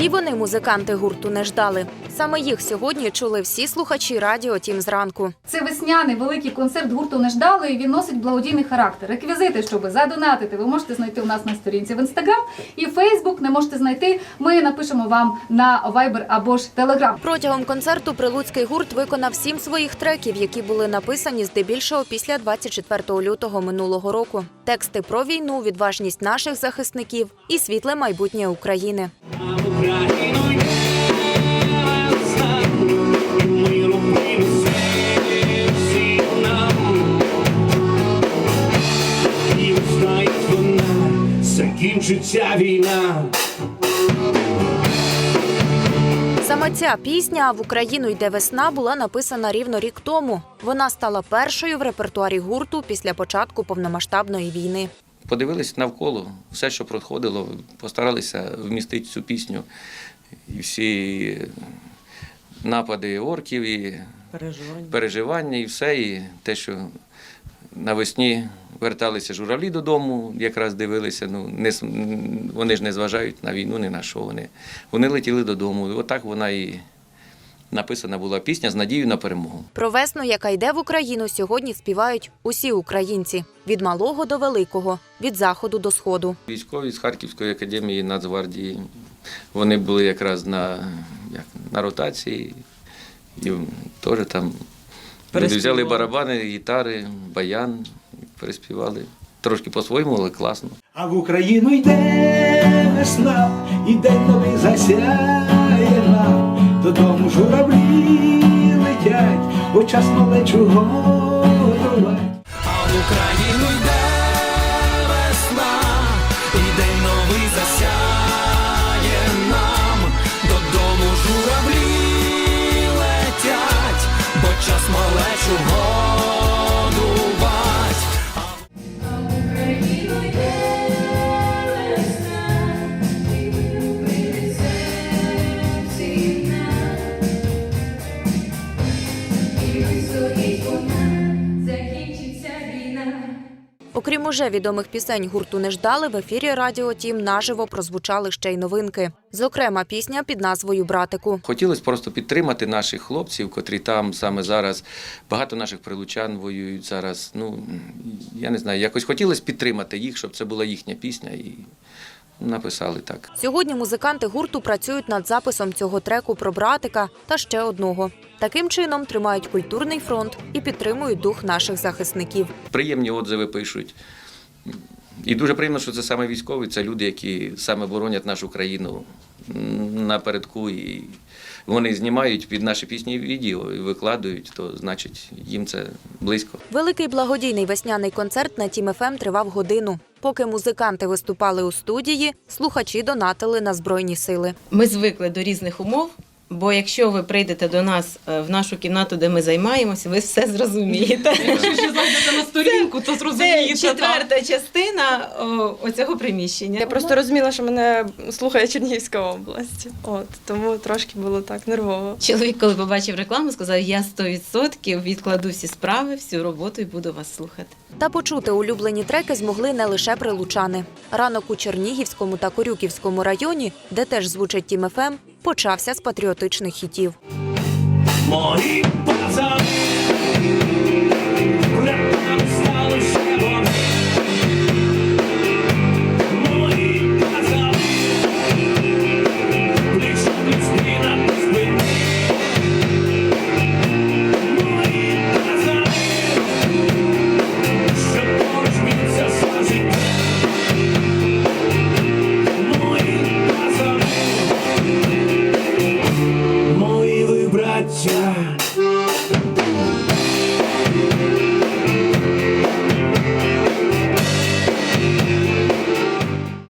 І вони музиканти гурту не ждали. Саме їх сьогодні чули всі слухачі радіо Тім зранку. Це весняний великий концерт гурту не ждали, і він носить благодійний характер. Реквізити, щоб задонатити, ви можете знайти у нас на сторінці в інстаграм і Фейсбук. Не можете знайти. Ми напишемо вам на Viber або ж Telegram. Протягом концерту прилуцький гурт виконав сім своїх треків, які були написані здебільшого після 24 лютого минулого року. Тексти про війну, відважність наших захисників і світле майбутнє України. Україну закінчиться війна. Саме ця пісня в Україну йде весна була написана рівно рік тому. Вона стала першою в репертуарі гурту після початку повномасштабної війни. подивились навколо, все, що проходило, постаралися вмістити цю пісню. І всі напади орків, і Переживання. переживання, і все. І те, що навесні верталися журавлі додому, якраз дивилися. Ну, не, вони ж не зважають на війну, ні на що. Вони, вони летіли додому. Отак вона і написана була пісня з надією на перемогу. Про весну, яка йде в Україну, сьогодні співають усі українці від малого до великого, від заходу до сходу. Військові з Харківської академії Нацгвардії, вони були якраз на, як, на ротації. І теж там люди взяли барабани, гітари, баян, переспівали. Трошки по-своєму, але класно. А в Україну йде весна, і день новий засяє нам. Додому журавлі летять, бо час малечу годувати. А в Україну йде Окрім уже відомих пісень гурту не ждали, в ефірі Радіо Тім наживо прозвучали ще й новинки. Зокрема, пісня під назвою Братику. Хотілося просто підтримати наших хлопців, котрі там саме зараз. Багато наших прилучан воюють зараз. Ну, я не знаю, якось хотілося підтримати їх, щоб це була їхня пісня. І написали так. Сьогодні музиканти гурту працюють над записом цього треку про братика та ще одного. Таким чином тримають культурний фронт і підтримують дух наших захисників. приємні отзиви пишуть. І дуже приємно, що це саме військові, це люди, які саме боронять нашу країну напередку. І вони знімають під наші пісні відео і викладають, то значить їм це близько. Великий благодійний весняний концерт на Тім ФМ тривав годину. Поки музиканти виступали у студії, слухачі донатили на збройні сили. Ми звикли до різних умов. Бо якщо ви прийдете до нас е, в нашу кімнату, де ми займаємося, ви все зрозумієте. Якщо ще зайдете на сторінку, то Це зрозумієте. так. четверта частина оцього приміщення. Я просто розуміла, що мене слухає Чернігівська область. От тому трошки було так нервово. Чоловік, коли побачив рекламу, сказав: я 100% відкладу всі справи, всю роботу і буду вас слухати. Та почути улюблені треки змогли не лише прилучани. Ранок у Чернігівському та Корюківському районі, де теж звучить Тім ФМ, почався з патріотичних хітів. Мої пацани! Amen.